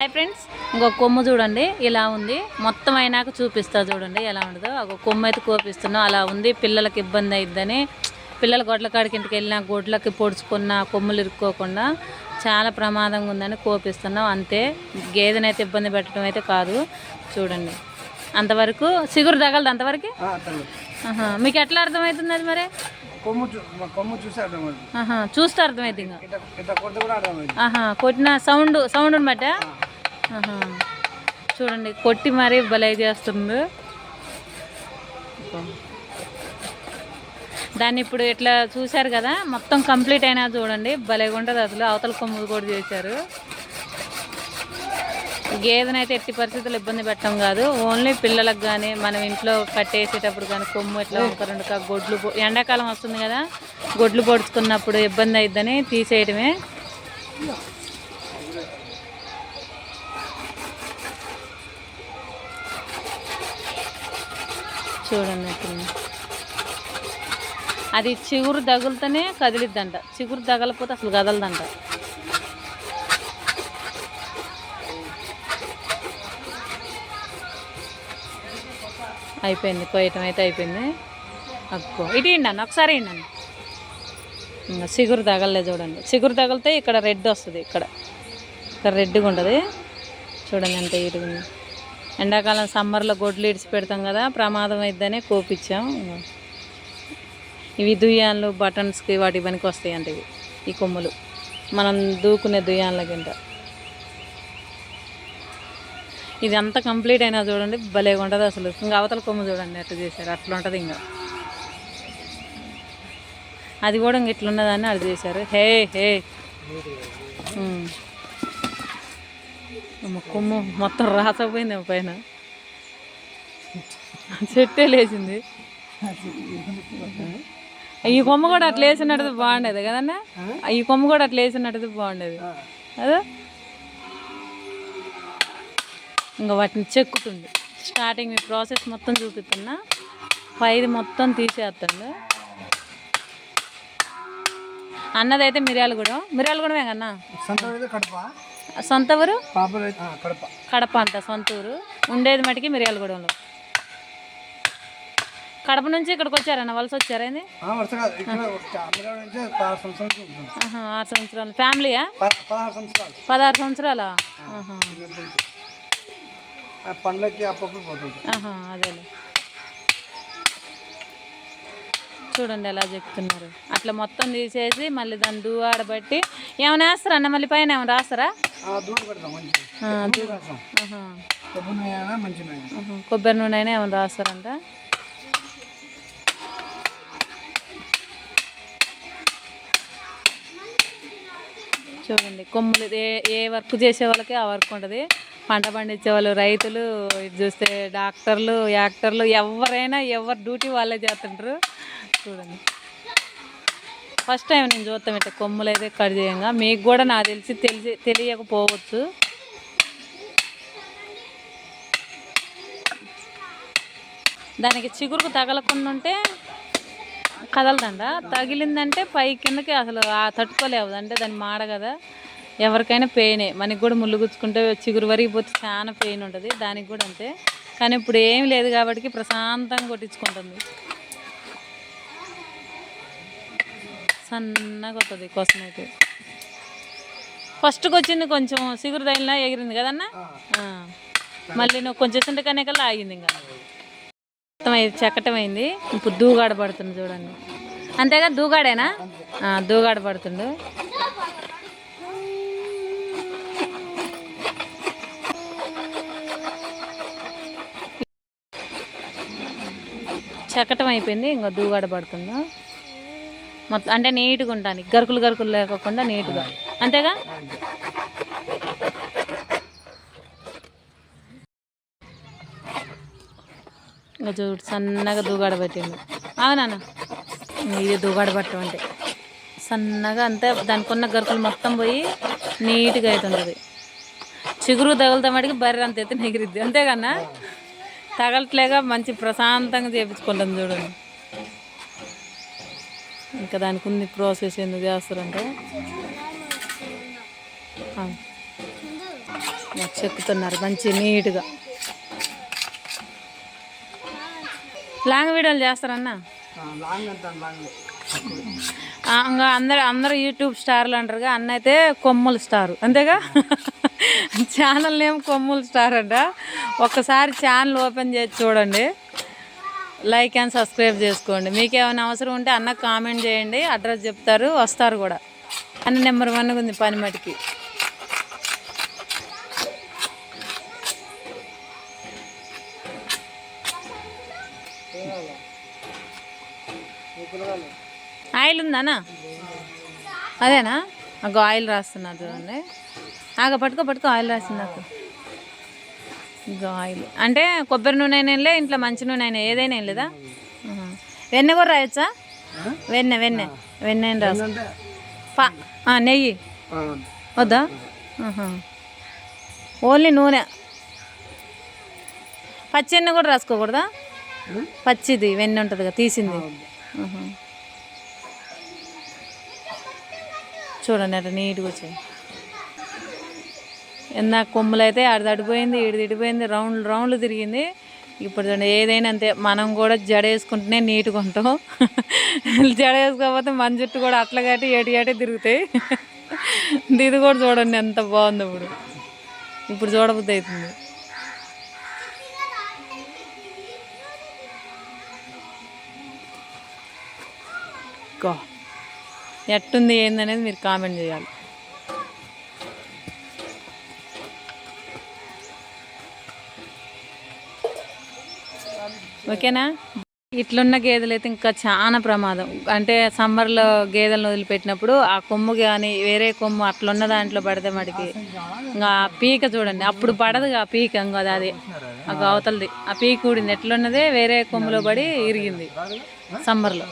Hi friends ఇంకొక కొమ్ము చూడండి. ఇలా ఉంది. మొత్తం అయినాక చూపిస్తా చూడండి. ఎలా ఉండదో ఒక కొమ్ము అయితే కోపిస్తున్నాం. అలా ఉంది. పిల్లలకి ఇబ్బంది అయిద్దని. పిల్లలు గొడ్ల కాడికి ఇంటికి వెళ్ళినా గొడ్లకి పొడుచుకున్న కొమ్ములు ఇరుక్కోకుండా చాలా ప్రమాదంగా ఉందని కోపిస్తున్నాం. అంతే. గేదెనైతే ఇబ్బంది పెట్టడం అయితే కాదు. చూడండి. అంతవరకు సిగురు తగలదు అంతవరకు. మీకు ఎట్లా అర్థమవుతుంది అది మరి? కొమ్ము కొమ్ము అర్థమైంది. చూస్తే అర్థమైంది ఇంకా. కొట్టిన సౌండ్ బట్టా? ఆహా. చూడండి కొట్టి మరీ భలే చేస్తుంది. దాన్ని ఇప్పుడు ఇట్లా చూశారు కదా మొత్తం కంప్లీట్ అయినా చూడండి భలేగా ఉంటుంది అసలు. అవతల కొమ్ములు కూడా చేశారు. గేదెనైతే ఎట్టి పరిస్థితుల్లో ఇబ్బంది పెట్టడం కాదు. ఓన్లీ పిల్లలకు కానీ మనం ఇంట్లో కట్టేసేటప్పుడు కానీ కొమ్ము ఇట్లా ఒక రెండు కా- గొడ్లు ఎండాకాలం వస్తుంది కదా గొడ్లు పొడుచుకున్నప్పుడు ఇబ్బంది అయిద్దని తీసేయడమే చూడండి అట్లా. అది చిగురు తగులుతూనే కదిలిద్దంట. చిగురు తగలపోతే అసలు కదలదంట. అయిపోయింది కోయటం అయితే అయిపోయింది. అక్కో ఇటు ఇండి ఒకసారి ఇండి ఇంకా చిగురు తగలలే చూడండి. చిగురు తగిలితే ఇక్కడ రెడ్ వస్తుంది ఇక్కడ. ఇక్కడ రెడ్గా ఉంటుంది. చూడండి ఎంత ఇరుగుంది ఎండాకాలం సమ్మర్లో గొడ్లు ఇడిచి పెడతాం కదా ప్రమాదం అయిద్దని కోపించాం. ఇవి దుయ్యాన్లు బటన్స్కి వాటి పనికి వస్తాయి అంటే ఇవి ఈ కొమ్ములు. మనం దూకునే దుయ్యాన్ల కింద. ఇది అంతా కంప్లీట్ అయినా చూడండి భలేగా ఉంటుంది అసలు. ఇంకా అవతల కొమ్ము చూడండి అట్లా చేశారు అట్లా ఉంటుంది ఇంకా. అది కూడా ఇంక ఇట్లున్నదని అది చేశారు. హే హే. కొమ్ము మొత్తం రాసపోయింది పైన. చెట్టే లేచింది. ఈ కొమ్మ కూడా అట్లా వేసినట్టు బాగుండేది కదన్నా? ఈ కొమ్మ కూడా అట్లా వేసినట్టు బాగుండేది. అదే? ఇంకా వాటిని చెక్కుతుంది. స్టార్టింగ్ మీ ప్రాసెస్ మొత్తం చూపిస్తున్నా. పైది మొత్తం తీసేస్తుంది అన్నదైతే మిర్యాలగూడెం. కూడా కన్నా కూడా అయితే సొంత ఊరు కడప. అంట సొంత ఊరు ఉండేది మటుకి మిర్యాలగూడెంలో. కడప నుంచి ఇక్కడికి వచ్చారన్న వలస ఆహా, ఆరు సంవత్సరాలు. ఫ్యామిలీయా? పదహారు సంవత్సరాలు. పండ్లకి అప్పుడప్పుడు పోతుంది ఆహా, అదేలే. చూడండి ఎలా చెప్తున్నారు. అట్లా మొత్తం తీసేసి మళ్ళీ దాన్ని దువ్వాడబట్టి ఏమైనా వేస్తారా అన్న? మళ్ళీ పైన ఏమైనా రాస్తారా? కొబ్బరి నూనె అయినా ఏమైనా రాస్తారంట? చూడండి కొమ్ములు ఏ ఏ వర్క్ చేసే వాళ్ళకి ఆ వర్క్ ఉంటుంది. పంట పండించే వాళ్ళు రైతులు ఇది చూస్తే డాక్టర్లు యాక్టర్లు ఎవరైనా ఎవరు డ్యూటీ వాళ్ళే చేస్తుంటారు. చూడండి. ఫస్ట్ టైం నేను చూస్తాం ఇట్లా కొమ్ములు అయితే కట్ చేయంగా. మీకు కూడా నాకు తెలిసి తెలిసి తెలియకపోవచ్చు. దానికి చిగురుకు తగలకుండా ఉంటే కదలదండ తగిలిందంటే పై కిందకి అసలు ఆ తట్టుకోలేవు. అంటే దాని మాడ కదా. ఎవరికైనా పెయినే. మనకి కూడా ముళ్ళు గుచ్చుకుంటే చిగురు వరిగిపోతే చాలా పెయిన్ ఉంటుంది. దానికి కూడా అంతే. కానీ ఇప్పుడు ఏం లేదు కాబట్టి ప్రశాంతంగా కొట్టించుకుంటుంది. సన్నగా వస్తుంది కోసం అయితే ఫస్ట్కి వచ్చింది కొంచెం సిగురు తగిలినా ఎగిరింది కదన్నా. మళ్ళీ నువ్వు కొంచెం చింతకనే కల్లా ఆగింది ఇంకా. మొత్తం ఇది చెక్కటమైంది. ఇప్పుడు దూగాడ పడుతుంది చూడండి. అంతేగా దూగాడేనా? దూగాడ పడుతుండు. చెక్కటం అయిపోయింది ఇంకా దూగాడ పడుతుందా? మొత్తం అంటే నీట్గా ఉంటాను గరుకులు గరుకులు లేకోకుండా నీట్గా అంతేగా? ఇంకా చూడు సన్నగా దూగాడ పెట్టింది. అవునా ఇది దూగాడ పట్టం అంటే. సన్నగా అంతే దానికి ఉన్న గరుకులు మొత్తం పోయి నీట్గా అవుతుంటుంది చిగురు తగులుతా మటుకు బర్రె అంత అయితే నెగిరిద్ది అంతేకన్నా తగలట్లేగా మంచి ప్రశాంతంగా చేపించుకుంటుంది చూడండి ఇంకా దానికి ఉంది ప్రాసెస్ ఎందుకు చేస్తారంటే. చెక్కుతున్నారు మంచి నీట్గా. లాంగ్ వీడియోలు చేస్తారన్నా? ఇంకా అందరు అందరు యూట్యూబ్ స్టార్లు అంటారుగా అన్న అయితే కొమ్ముల స్టార్. అంతేగా? ఛానల్ నేమ్ కొమ్ముల స్టార్ అంట ఒక్కసారి ఛానల్ ఓపెన్ చేసి చూడండి. లైక్ అండ్ సబ్స్క్రైబ్ చేసుకోండి. మీకు ఏమైనా అవసరం ఉంటే అన్న కామెంట్ చేయండి. అడ్రస్ చెప్తారు. వస్తారు కూడా. అన్న నెంబర్ వన్గా ఉంది పని మటుకి ఆయిల్ ఉందానా అదేనా? నాకు ఆయిల్ రాస్తున్నా చూడండి. ఆగ పట్టుకో పట్టుకో ఆయిల్ రాసింది నాకు. ఇంకా ఆయిల్ అంటే కొబ్బరి నూనె అయినా ఇంట్లో మంచి నూనె అయినా ఏదైనా ఏం లేదా. వెన్నె కూడా రాయొచ్చా? వెన్నె వెన్నె. వెన్నె రాసు నెయ్యి. వద్దా. ఓన్లీ నూనె. పచ్చి ఎన్నె కూడా రాసుకోకూడదా? పచ్చిది వెన్నె ఉంటుంది కదా తీసింది. చూడండి అట్లా నీట్గా వచ్చాయి. ఇందాక కొమ్ములు అయితే ఆడ తడిపోయింది ఈడు తిడిపోయింది రౌండ్లు రౌండ్లు తిరిగింది. ఇప్పుడు చూడండి ఏదైనా అంతే మనం కూడా జడ వేసుకుంటేనే నీట్గా ఉంటాం. జడ వేసుకోకపోతే మన జుట్టు కూడా అట్లా కట్టి ఏటి ఏటే తిరుగుతాయి. ఇది కూడా చూడండి ఎంత బాగుంది ఇప్పుడు. ఇప్పుడు చూడబుద్ధి అవుతుంది. ఎట్టుంది ఏందనేది మీరు కామెంట్ చేయాలి. ఓకేనా? ఇట్లున్న గేదెలు అయితే ఇంకా చాలా ప్రమాదం. అంటే సమ్మర్లో గేదెలను వదిలిపెట్టినప్పుడు ఆ కొమ్ము కానీ వేరే కొమ్ము అట్లున్న దాంట్లో పడితే మటుకి ఇంకా ఆ పీక చూడండి. అప్పుడు పడదు ఆ పీక ఇంకా అది ఆ అవతలది ఆ పీక ఊడింది. ఎట్లున్నదే వేరే కొమ్ములో పడి ఇరిగింది సమ్మర్లో.